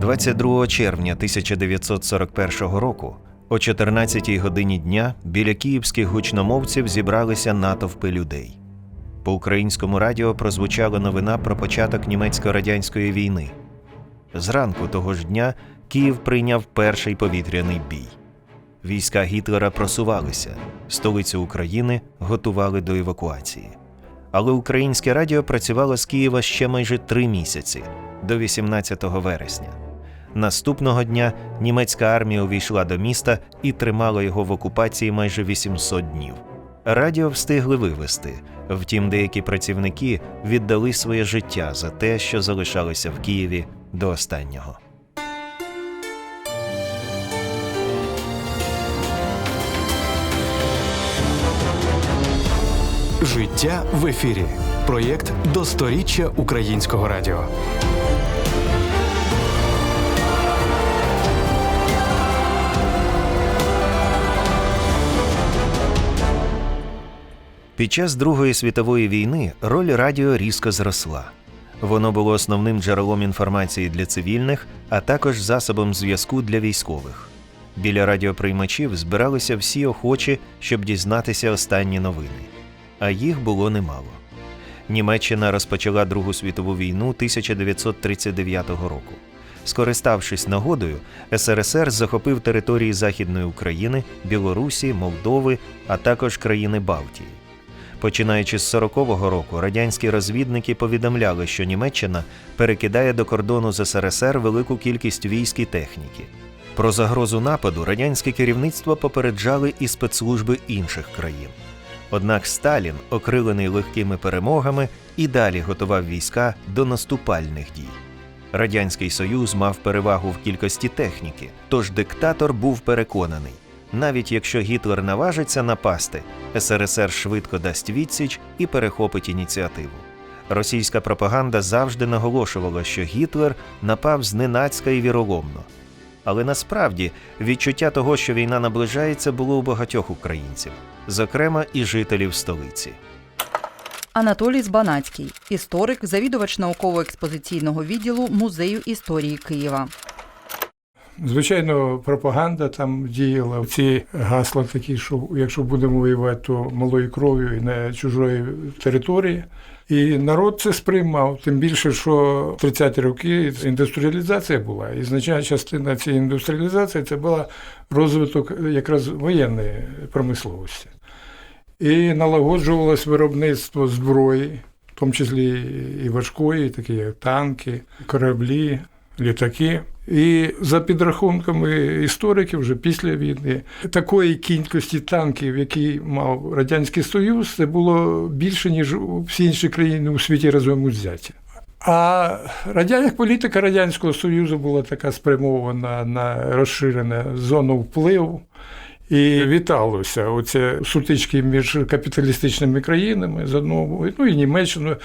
22 червня 1941 року о 14-й годині дня біля київських гучномовців зібралися натовпи людей. По українському радіо прозвучала новина про початок німецько-радянської війни. Зранку того ж дня Київ прийняв перший повітряний бій. Війська Гітлера просувалися, столицю України готували до евакуації. Але українське радіо працювало з Києва ще майже три місяці до 18 вересня. Наступного дня німецька армія увійшла до міста і тримала його в окупації майже 800 днів. Радіо встигли вивести. Втім, деякі працівники віддали своє життя за те, що залишалися в Києві до останнього. Життя в ефірі. Проєкт до сторіччя українського радіо. Під час Другої світової війни роль радіо різко зросла. Воно було основним джерелом інформації для цивільних, а також засобом зв'язку для військових. Біля радіоприймачів збиралися всі охочі, щоб дізнатися останні новини. А їх було немало. Німеччина розпочала Другу світову війну 1939 року. Скориставшись нагодою, СРСР захопив території Західної України, Білорусі, Молдови, а також країни Балтії. Починаючи з 40-го року, радянські розвідники повідомляли, що Німеччина перекидає до кордону з СРСР велику кількість військ і техніки. Про загрозу нападу радянське керівництво попереджали і спецслужби інших країн. Однак Сталін, окрилений легкими перемогами, і далі готував війська до наступальних дій. Радянський Союз мав перевагу в кількості техніки, тож диктатор був переконаний, навіть якщо Гітлер наважиться напасти, СРСР швидко дасть відсіч і перехопить ініціативу. Російська пропаганда завжди наголошувала, що Гітлер напав зненацька і віроломно. Але насправді відчуття того, що війна наближається, було у багатьох українців, зокрема і жителів столиці. Анатолій Збанацький, історик, завідувач науково-експозиційного відділу Музею історії Києва. Звичайно, пропаганда там діяла. Ці гасла такі, що якщо будемо воювати, то малою кров'ю і на чужої території. І народ це сприймав, тим більше, що в 30-ті роки індустріалізація була. І значна частина цієї індустріалізації це була розвиток якраз воєнної промисловості. І налагоджувалось виробництво зброї, в тому числі і важкої, такі як танки, кораблі, літаки. І за підрахунками істориків, вже після війни, такої кількості танків, які мав Радянський Союз, це було більше, ніж всі інші країни у світі разом узяті. А радянська політика Радянського Союзу була така спрямована на розширену зону впливу. І віталося оце сутички між капіталістичними країнами з одного, ну і Німеччиною.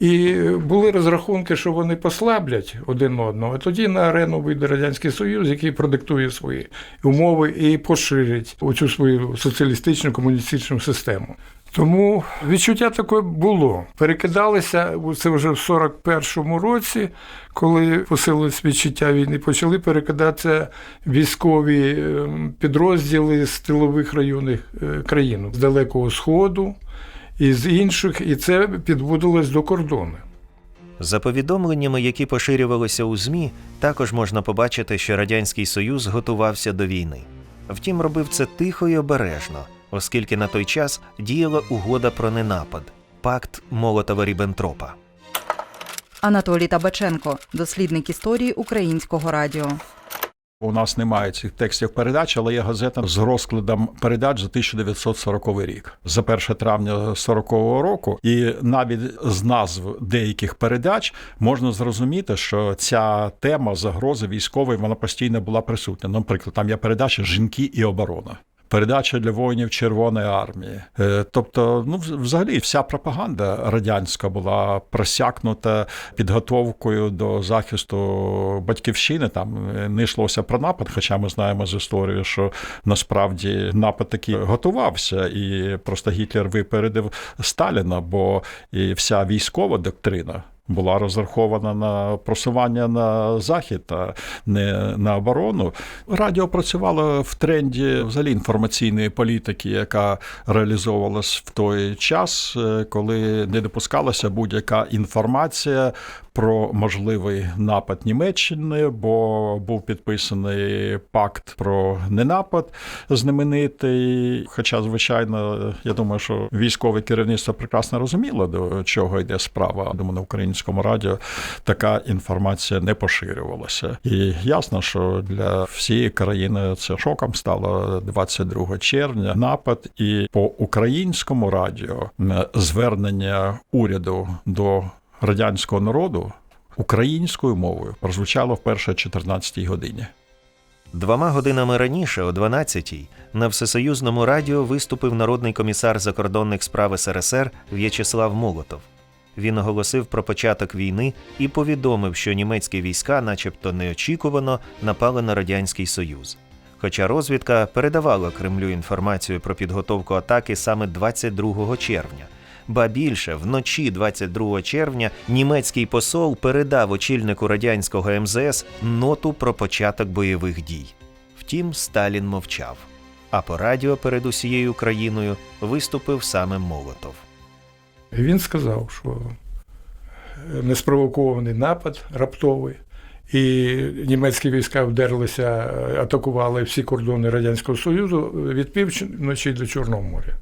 І були розрахунки, що вони послаблять один одного. Тоді на арену вийде Радянський Союз, який продиктує свої умови і поширить оцю свою соціалістичну комуністичну систему. Тому відчуття таке було. Перекидалися це вже в 41-му році, коли посилилось відчуття війни, почали перекидатися військові ем, підрозділи з тилових районів е, країн з Далекого Сходу і з інших, і це підводилось до кордону. За повідомленнями, які поширювалися у ЗМІ, також можна побачити, що Радянський Союз готувався до війни. Втім, робив це тихо і обережно, оскільки на той час діяла угода про ненапад пакт Молотова Ріббентропа. Анатолій Табаченко, дослідник історії українського радіо. У нас немає цих текстів передач, але є газета з розкладом передач за 1940 рік, за 1 травня 40-го року. І навіть з назв деяких передач можна зрозуміти, що ця тема загрози військової вона постійно була присутня. Наприклад, там є передача Жінки і оборона. Передача для воїнів Червоної армії, Е, тобто, ну взагалі, вся пропаганда радянська була просякнута підготовкою до захисту батьківщини. Там е, не йшлося про напад, хоча ми знаємо з історії, що насправді напад такий готувався, і просто Гітлер випередив Сталіна, бо і вся військова доктрина була розрахована на просування на захід, а не на оборону. Радіо працювало в тренді взагалі інформаційної політики, яка реалізовувалась в той час, е, коли не допускалася будь-яка інформація про можливий напад Німеччини, бо був підписаний пакт про ненапад знаменитий. Хоча, звичайно, я думаю, що військове керівництво прекрасно розуміло, до чого йде справа. Думаю, на українському радіо така інформація не поширювалася. І ясно, що для всієї країни це шоком стало 22 червня. Напад і по українському радіо звернення уряду до радянського народу українською мовою прозвучало вперше о 14 годині. Двома годинами раніше, о 12-й, на всесоюзному радіо виступив народний комісар закордонних справ СРСР В'ячеслав Молотов. Він оголосив про початок війни і повідомив, що німецькі війська, начебто неочікувано, напали на Радянський Союз. Хоча розвідка передавала Кремлю інформацію про підготовку атаки саме 22 червня. Ба більше, вночі 22 червня німецький посол передав очільнику радянського МЗС ноту про початок бойових дій. Втім, Сталін мовчав. А по радіо перед усією країною виступив саме Молотов. Він сказав, що неспровокований напад раптовий, і німецькі війська вдерлися, атакували всі кордони Радянського Союзу від півночі до Чорного моря.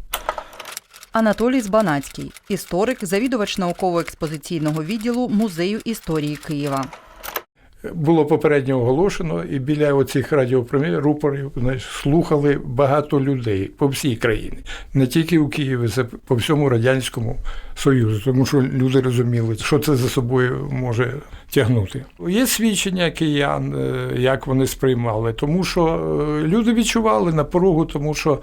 Анатолій Збанацький, історик, завідувач науково-експозиційного відділу Музею історії Києва. Було попередньо оголошено, і біля оцих радіопромів рупорів слухали багато людей по всій країні, не тільки у Києві, це по всьому радянському союзу, тому що люди розуміли, що це за собою може тягнути. Є свідчення киян, е, як вони сприймали, тому що е, люди відчували напругу, тому що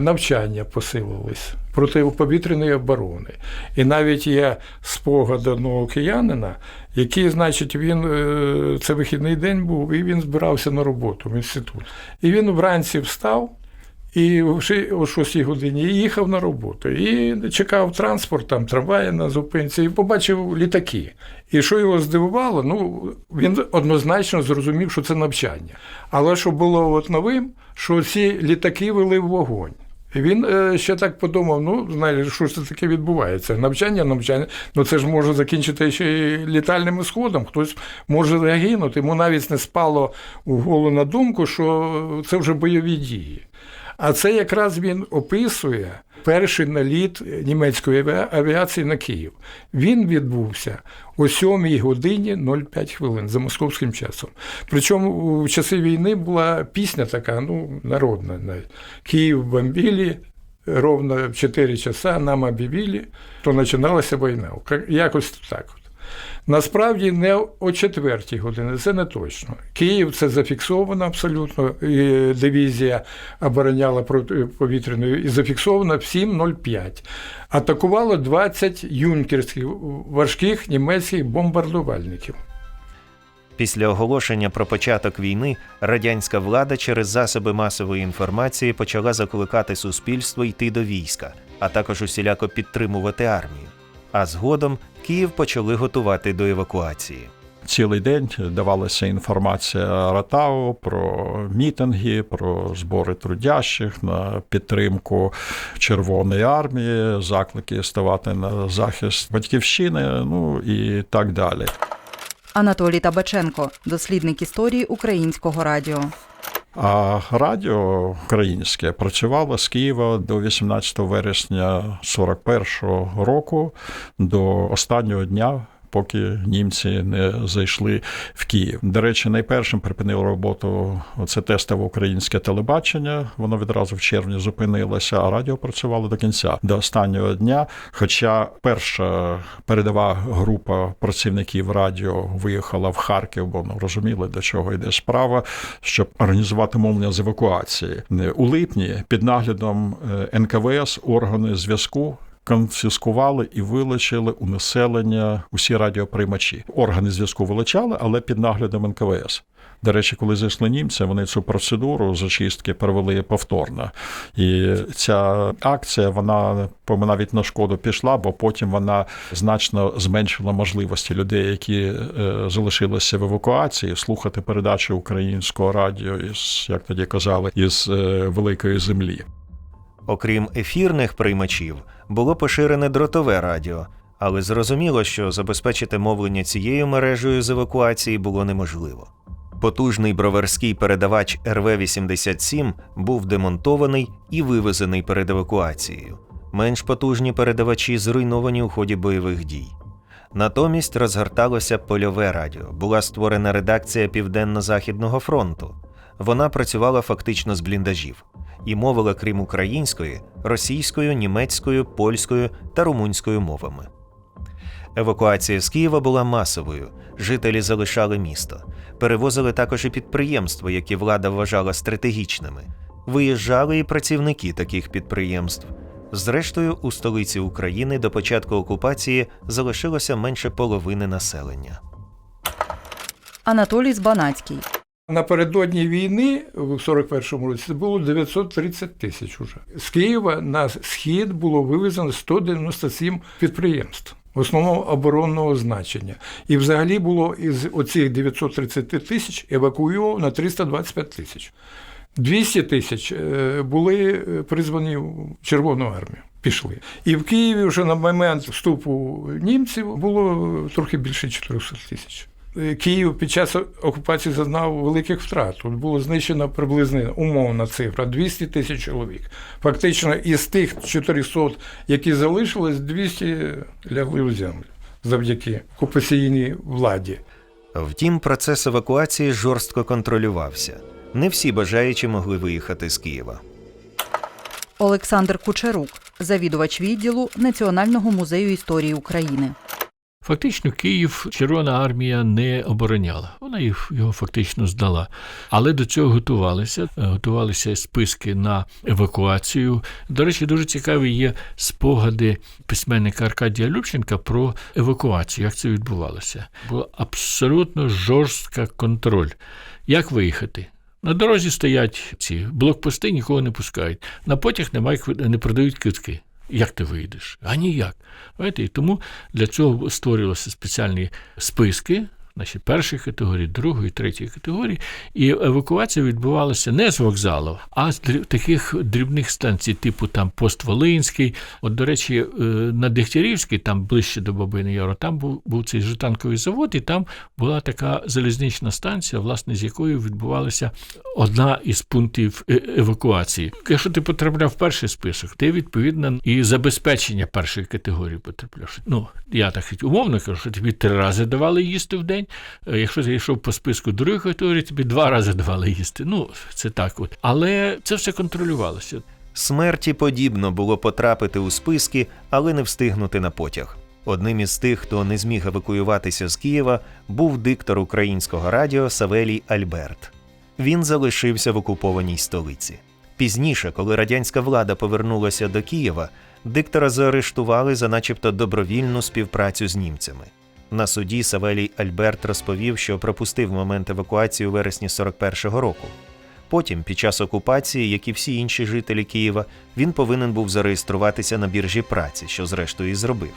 навчання посилились протиповітряної оборони. І навіть є спогад одного киянина, який, значить, він е, це вихідний день був, і він збирався на роботу в інститут. І він вранці встав. І о о 6 годині їхав на роботу. І чекав транспорт, там трамваї на зупинці, і побачив літаки. І що його здивувало, ну він однозначно зрозумів, що це навчання. Але що було от новим, що ці літаки вели в вогонь. І він е, ще так подумав: ну, знаєш, що ж це таке відбувається? Навчання, навчання, ну це ж може закінчити ще й літальним ісходом. Хтось може загинути. Йому навіть не спало у голову на думку, що це вже бойові дії. А це якраз він описує перший наліт німецької авіа- авіації на Київ. Він відбувся о 7 годині 05 хвилин за московським часом. Причому в часи війни була пісня така, ну, народна навіть. Київ бомбили, ровно в 4 часа нам об'явили, то починалася війна. Якось так. Насправді не о четвертій годині, це не точно. Київ це зафіксовано абсолютно. і Дивізія обороняла протиповітряною і зафіксовано в 7.05. Атакувало 20 юнкерських важких німецьких бомбардувальників. Після оголошення про початок війни радянська влада через засоби масової інформації почала закликати суспільство йти до війська, а також усіляко підтримувати армію. А згодом Київ почали готувати до евакуації. Цілий день давалася інформація Ратау про мітинги, про збори трудящих на підтримку Червоної армії, заклики ставати на захист батьківщини, ну і так далі. Анатолій Табаченко, дослідник історії українського радіо. А радіо українське працювало з Києва до 18 вересня 41-го року, до останнього дня. Поки німці не зайшли в Київ. До речі, найпершим припинило роботу це тестове українське телебачення. Воно відразу в червні зупинилося, а радіо працювало до кінця, до останнього дня. Хоча перша передова група працівників радіо виїхала в Харків, бо ну розуміли, до чого йде справа, щоб організувати мовлення з евакуації у липні під наглядом е, НКВС органи зв'язку конфіскували і вилучили у населення усі радіоприймачі. Органи зв'язку вилучали, але під наглядом НКВС. До речі, коли зайшли німці, вони цю процедуру зачистки провели повторно. І ця акція, вона по- навіть на шкоду пішла, бо потім вона значно зменшила можливості людей, які е, залишилися в евакуації, слухати передачі українського радіо із, як тоді казали, із е, великої землі. Окрім ефірних приймачів, було поширене дротове радіо, але зрозуміло, що забезпечити мовлення цією мережею з евакуації було неможливо. Потужний броварський передавач РВ-87 був демонтований і вивезений перед евакуацією. Менш потужні передавачі зруйновані у ході бойових дій. Натомість розгорталося польове радіо. Була створена редакція Південно-Західного фронту. Вона працювала фактично з бліндажів і мовила крім української, російською, німецькою, польською та румунською мовами. Евакуація з Києва була масовою. Жителі залишали місто. Перевозили також і підприємства, які влада вважала стратегічними. Виїжджали і працівники таких підприємств. Зрештою, у столиці України до початку окупації залишилося менше половини населення. Анатолій Збанацький, Напередодні війни в 41-му році це було 930 тисяч уже. З Києва на схід було вивезено 197 підприємств. В основному оборонного значення. І взагалі було із оцих 930 тисяч евакуйовано 325 тисяч. 200 тисяч е, були е, призвані в Червону армію. Пішли. І в Києві вже на момент вступу німців було трохи більше 400 тисяч. Е, Київ під час окупації зазнав великих втрат. Тут було знищено приблизно умовна цифра 200 тисяч чоловік. Фактично, із тих 400, які залишились, 200 лягли в землю завдяки окупаційній владі. Втім, процес евакуації жорстко контролювався. Не всі бажаючі могли виїхати з Києва. Олександр Кучерук, завідувач відділу Національного музею історії України. Фактично, Київ Червона армія не обороняла. Вона його фактично здала. Але до цього готувалися. Е, Готувалися списки на евакуацію. До речі, дуже цікаві є спогади письменника Аркадія Любченка про евакуацію, як це відбувалося. Була абсолютно жорстка контроль. Як виїхати? На дорозі стоять ці блокпости, нікого не пускають. На потяг немає, не продають квитки. Як ти вийдеш? А ніяк. Знаєте, і тому для цього створювалися спеціальні списки. Значить, першої категорії, другої, третьої категорії, і евакуація відбувалася не з вокзалу, а з таких дрібних станцій, типу там Пост Волинський. От, до речі, е, на Дегтярівській, там ближче до Бабини Яру, там був, був цей житанковий завод, і там була така залізнична станція, власне, з якою відбувалася одна із пунктів е- евакуації. Якщо ти потрапляв в перший список, ти відповідно і забезпечення першої категорії потрапляв. Ну, я так умовно кажу, що тобі три рази давали їсти в день. Е, Якщо ти йшов по списку другої категорії, тобі два рази давали їсти. Ну, це так от. Але це все контролювалося. Смерті подібно було потрапити у списки, але не встигнути на потяг. Одним із тих, хто не зміг евакуюватися з Києва, був диктор українського радіо Савелій Альберт. Він залишився в окупованій столиці. Пізніше, коли радянська влада повернулася до Києва, диктора заарештували за начебто добровільну співпрацю з німцями. На суді Савелій Альберт розповів, що пропустив момент евакуації у вересні 41-го року. Потім, під час окупації, як і всі інші жителі Києва, він повинен був зареєструватися на біржі праці, що зрештою і зробив.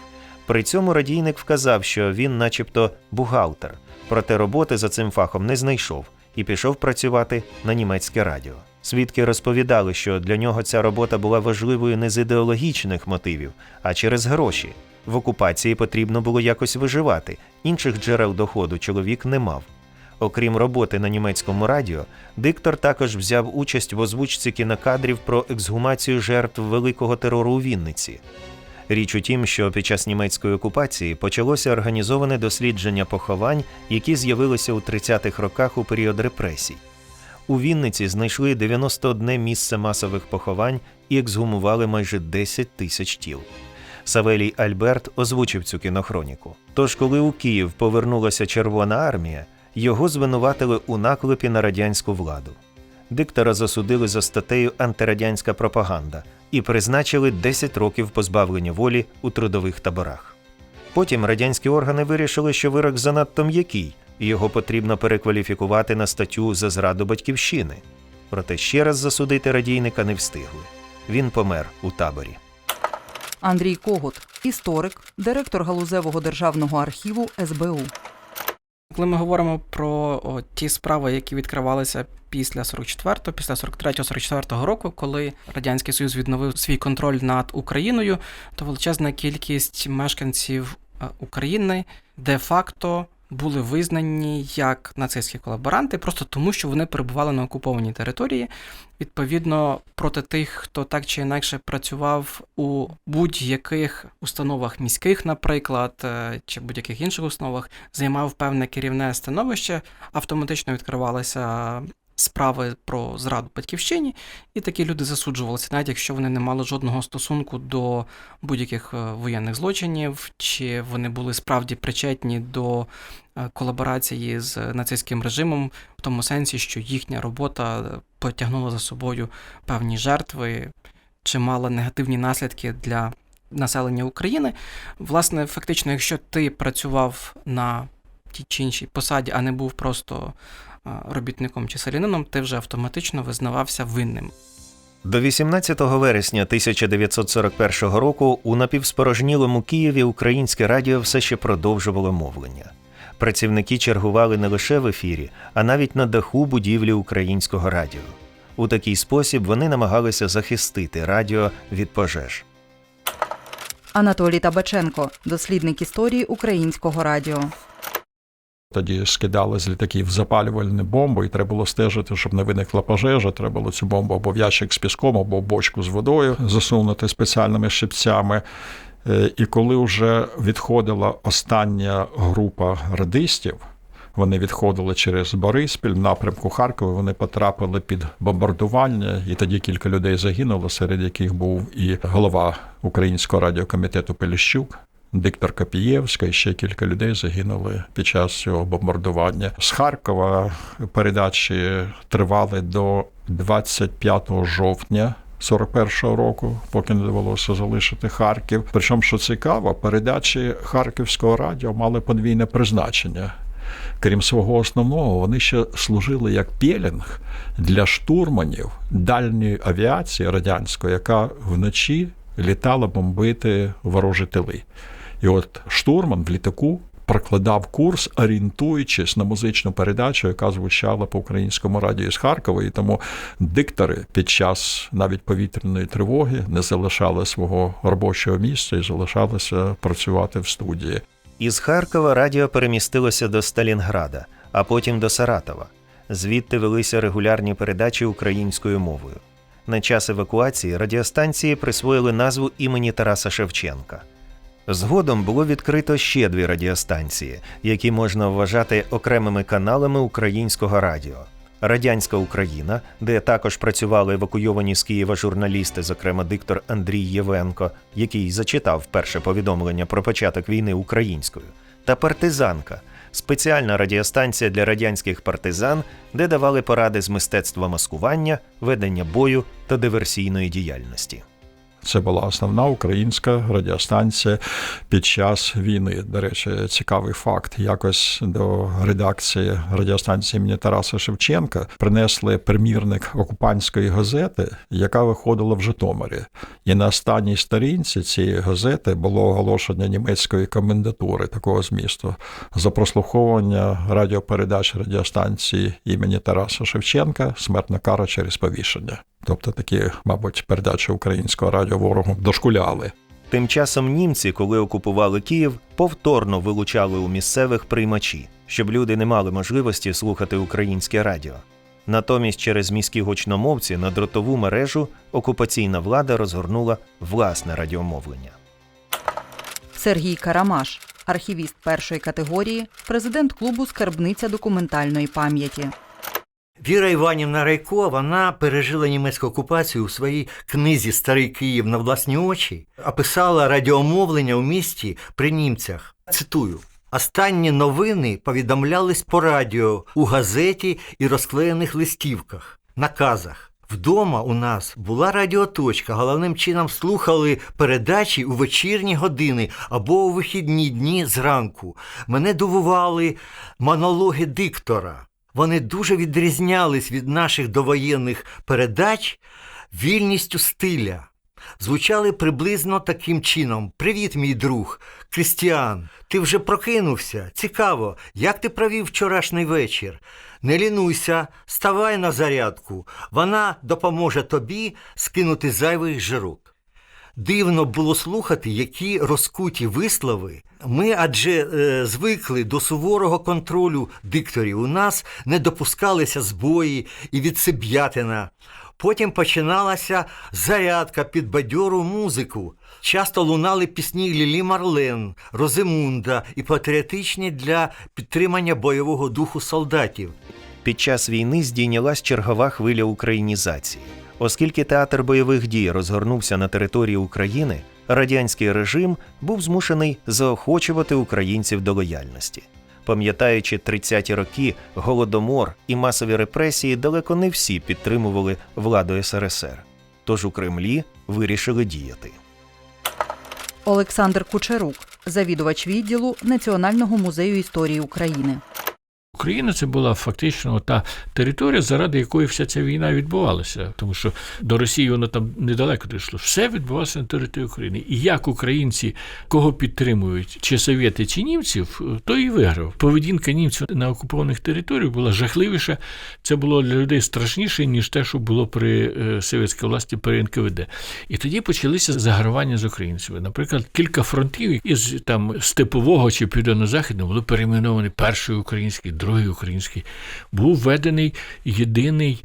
При цьому радійник вказав, що він, начебто, бухгалтер, проте роботи за цим фахом не знайшов і пішов працювати на німецьке радіо. Свідки розповідали, що для нього ця робота була важливою не з ідеологічних мотивів, а через гроші. В окупації потрібно було якось виживати, інших джерел доходу чоловік не мав. Окрім роботи на німецькому радіо, диктор також взяв участь в озвучці кінокадрів про ексгумацію жертв великого терору у Вінниці. Річ у тім, що під час німецької окупації почалося організоване дослідження поховань, які з'явилися у 30-х роках у період репресій. У Вінниці знайшли 91 місце масових поховань і ексгумували майже 10 тисяч тіл. Савелій Альберт озвучив цю кінохроніку. Тож, коли у Київ повернулася Червона армія, його звинуватили у наклепі на радянську владу. Диктора засудили за статтею антирадянська пропаганда і призначили 10 років позбавлення волі у трудових таборах. Потім радянські органи вирішили, що вирок занадто м'який, і його потрібно перекваліфікувати на статтю за зраду батьківщини. Проте ще раз засудити радійника не встигли. Він помер у таборі. Андрій Когут, історик, директор галузевого державного архіву СБУ. Коли ми говоримо про о, ті справи, які відкривалися після 44-го, після 43-44 року, коли радянський союз відновив свій контроль над Україною, то величезна кількість мешканців е, України де-факто були визнані як нацистські колаборанти, просто тому, що вони перебували на окупованій території. Відповідно, проти тих, хто так чи інакше працював у будь-яких установах міських, наприклад, е, чи будь-яких інших установах, займав певне керівне становище, автоматично відкривалися справи про зраду батьківщині, і такі люди засуджувалися, навіть якщо вони не мали жодного стосунку до будь-яких е, воєнних злочинів, чи вони були справді причетні до е, колаборації з нацистським режимом, в тому сенсі, що їхня робота е, потягнула за собою певні жертви, чи мала негативні наслідки для населення України. Власне, фактично, якщо ти працював на тій чи іншій посаді, а не був просто робітником чи селянином, ти вже автоматично визнавався винним. До 18 вересня 1941 року у напівспорожнілому Києві українське радіо все ще продовжувало мовлення. Працівники чергували не лише в ефірі, а навіть на даху будівлі українського радіо. У такий спосіб вони намагалися захистити радіо від пожеж. Анатолій Табаченко, дослідник історії українського радіо. Тоді скидали з літаків запалювальну бомбу, і треба було стежити, щоб не виникла пожежа. Треба було цю бомбу або в ящик з піском, або в бочку з водою засунути спеціальними щипцями. Е, І коли вже відходила остання група радистів, вони відходили через Бориспіль в напрямку Харкова. Вони потрапили під бомбардування, і тоді кілька людей загинуло, серед яких був і голова Українського радіокомітету Пеліщук. Диктор Капієвська і ще кілька людей загинули під час цього бомбардування. З Харкова передачі тривали до 25 жовтня 41-го року, поки не довелося залишити Харків. Причому, що цікаво, передачі Харківського радіо мали подвійне призначення. Крім свого основного, вони ще служили як пелінг для штурманів дальньої авіації радянської, яка вночі літала бомбити ворожі тили. І от штурман в літаку прокладав курс, орієнтуючись на музичну передачу, яка звучала по українському радіо з Харкова. І тому диктори під час навіть повітряної тривоги не залишали свого робочого місця і залишалися працювати в студії. Із Харкова радіо перемістилося до Сталінграда, а потім до Саратова. Звідти велися регулярні передачі українською мовою. На час евакуації радіостанції присвоїли назву імені Тараса Шевченка. Згодом було відкрито ще дві радіостанції, які можна вважати окремими каналами українського радіо. Радянська Україна, де також працювали евакуйовані з Києва журналісти, зокрема диктор Андрій Євенко, який зачитав перше повідомлення про початок війни українською, та партизанка спеціальна радіостанція для радянських партизан, де давали поради з мистецтва маскування, ведення бою та диверсійної діяльності. Це була основна українська радіостанція під час війни. До речі, цікавий факт. Якось до редакції радіостанції імені Тараса Шевченка принесли примірник окупантської газети, яка виходила в Житомирі. І на останній сторінці цієї газети було оголошення німецької комендатури такого змісту за прослуховування радіопередач радіостанції імені Тараса Шевченка смертна кара через повішення. Тобто такі, мабуть, передачі українського радіо ворогу дошкуляли. Тим часом німці, коли окупували Київ, повторно вилучали у місцевих приймачі, щоб люди не мали можливості слухати українське радіо. Натомість через міські гучномовці на дротову мережу окупаційна влада розгорнула власне радіомовлення. Сергій Карамаш, архівіст першої категорії, президент клубу Скарбниця документальної пам'яті. Віра Іванівна Райко вона пережила німецьку окупацію у своїй книзі Старий Київ на власні очі, описала радіомовлення у місті при німцях. Цитую. Останні новини повідомлялись по радіо у газеті і розклеєних листівках. наказах. Вдома у нас була радіоточка. Головним чином слухали передачі у вечірні години або у вихідні дні зранку. Мене дивували монологи диктора. Вони дуже відрізнялись від наших довоєнних передач вільністю стиля. Звучали приблизно таким чином: Привіт, мій друг, Крістіан. Ти вже прокинувся? Цікаво, як ти провів вчорашній вечір? Не лінуйся, ставай на зарядку. Вона допоможе тобі скинути зайвий жирок. Дивно було слухати, які розкуті вислови. Ми адже е, звикли до суворого контролю дикторів. У нас не допускалися збої і відсиб'ятина. Потім починалася зарядка під бадьору музику. Часто лунали пісні Лілі Марлен, Розимунда і патріотичні для підтримання бойового духу солдатів. Під час війни здійнялась чергова хвиля українізації. Оскільки театр бойових дій розгорнувся на території України, радянський режим був змушений заохочувати українців до лояльності. Пам'ятаючи 30-ті роки, голодомор і масові репресії, далеко не всі підтримували владу СРСР. Тож у Кремлі вирішили діяти. Олександр Кучерук, завідувач відділу Національного музею історії України. Україна це була фактично та територія, заради якої вся ця війна відбувалася, тому що до Росії воно там недалеко дійшло. Все відбувалося на території України. І як українці кого підтримують, чи совєти, чи німців, то і виграв. Поведінка німців на окупованих територіях була жахливіша. Це було для людей страшніше, ніж те, що було при е, совєтській власті при НКВД. І тоді почалися загравання з українцями. Наприклад, кілька фронтів із там степового чи південно-західного були перейменовані перший український, другий український. Був введений єдиний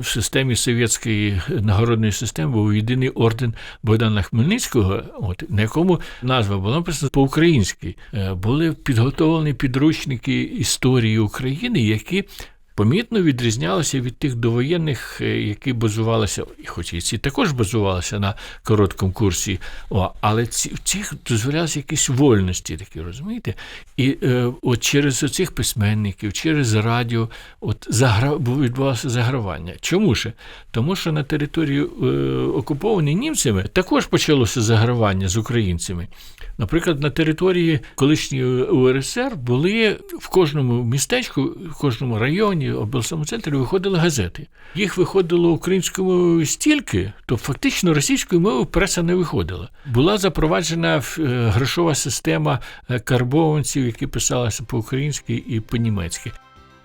в системі совєтської нагородної системи, був єдиний орден Богдана Хмельницького, от, на якому назва була написана по-українськи. Е, Були підготовлені підручники історії України, які помітно відрізнялися від тих довоєнних, е, які базувалися, і хоч і ці також базувалися на короткому курсі, о, але ці, в цих дозволялися якісь вольності такі, розумієте? І е, от через цих письменників, через радіо, от загра... відбувалося загравання. Чому ж? Тому що на території е, окупованій німцями також почалося загравання з українцями. Наприклад, на території колишньої УРСР були в кожному містечку, в кожному районі, обласному центрі виходили газети. Їх виходило українською мовою стільки, то фактично російською мовою преса не виходила. Була запроваджена е, грошова система е, карбованців, які писалися по-українськи і по-німецьки.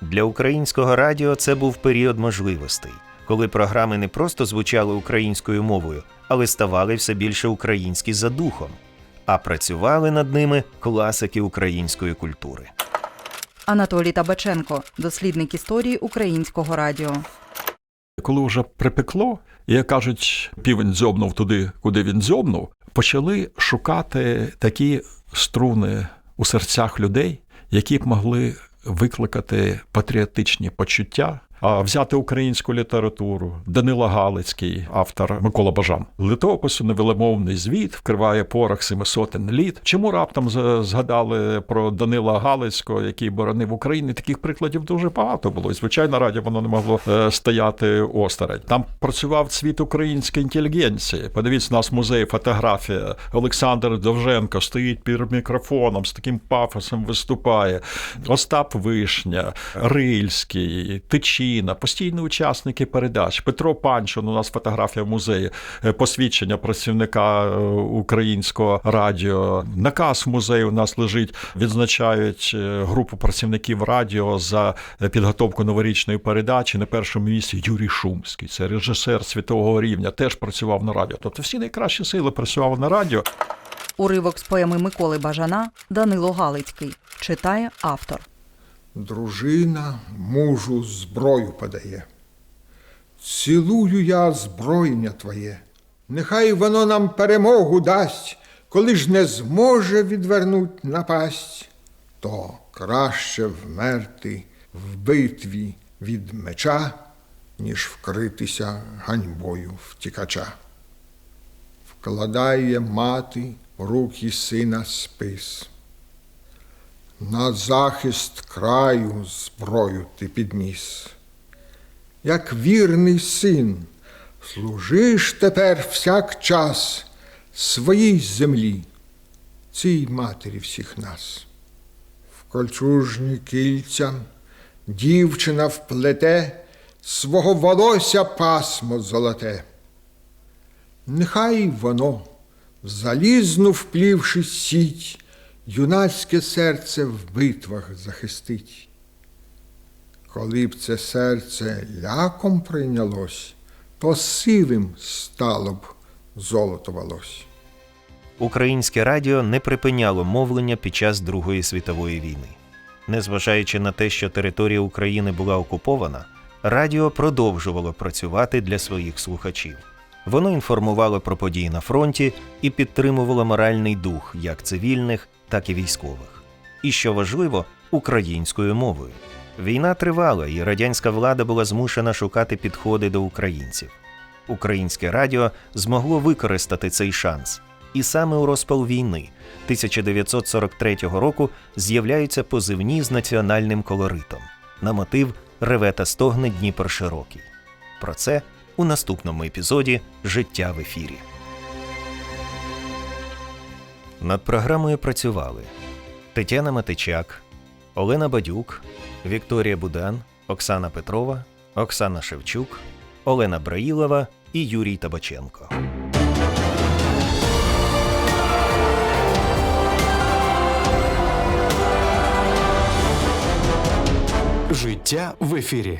Для українського радіо це був період можливостей, коли програми не просто звучали українською мовою, але ставали все більше українські за духом, а працювали над ними класики української культури. Анатолій Табаченко, дослідник історії українського радіо. Коли вже припекло, як кажуть, півень дзьобнув туди, куди він дзьобнув, почали шукати такі струни у серцях людей, які б могли викликати патріотичні почуття. А взяти українську літературу, Данила Галицький, автор Микола Бажан. Литопису невелимовний звіт вкриває порох семи сотень літ. Чому раптом згадали про Данила Галицького, який боронив Україну? Таких прикладів дуже багато було. І звичайно, раді воно не могло е, стояти осторонь. Там працював цвіт української інтелігенції. Подивіться, у нас музеї фотографія. Олександр Довженко стоїть під мікрофоном, з таким пафосом виступає. Остап Вишня, Рильський, Тичіна, постійні учасники передач. Петро Панчон, у нас фотографія в музеї, е, посвідчення працівника е, українського радіо. Наказ в музеї у нас лежить, відзначають е, групу працівників радіо за підготовку новорічної передачі. На першому місці Юрій Шумський, це режисер світового рівня, теж працював на радіо. Тобто всі найкращі сили працювали на радіо. Уривок з поеми Миколи Бажана Данило Галицький. Читає автор. Дружина мужу зброю подає. Цілую я зброєння твоє. Нехай воно нам перемогу дасть, коли ж не зможе відвернуть напасть, то краще вмерти в битві від меча, ніж вкритися ганьбою втікача. Вкладає мати в руки сина спис. На захист краю зброю ти підніс. як вірний син, служиш тепер всяк час своїй землі, цій матері всіх нас. В кольчужні кільця дівчина вплете свого волосся пасмо золоте. Нехай воно, залізну вплівши сіть, юнацьке серце в битвах захистить. Коли б це серце ляком прийнялось, то сивим стало б золото волось. Українське радіо не припиняло мовлення під час Другої світової війни. Незважаючи на те, що територія України була окупована, радіо продовжувало працювати для своїх слухачів. Воно інформувало про події на фронті і підтримувало моральний дух як цивільних, так і військових. І що важливо, українською мовою. Війна тривала, і радянська влада була змушена шукати підходи до українців. Українське радіо змогло використати цей шанс. І саме у розпал війни 1943 року з'являються позивні з національним колоритом на мотив Реве та стогне Дніпр широкий. Про це у наступному епізоді Життя в ефірі. Над програмою працювали Тетяна Матичак, Олена Бадюк, Вікторія Будан, Оксана Петрова, Оксана Шевчук, Олена Браїлова і Юрій Табаченко. Життя в ефірі.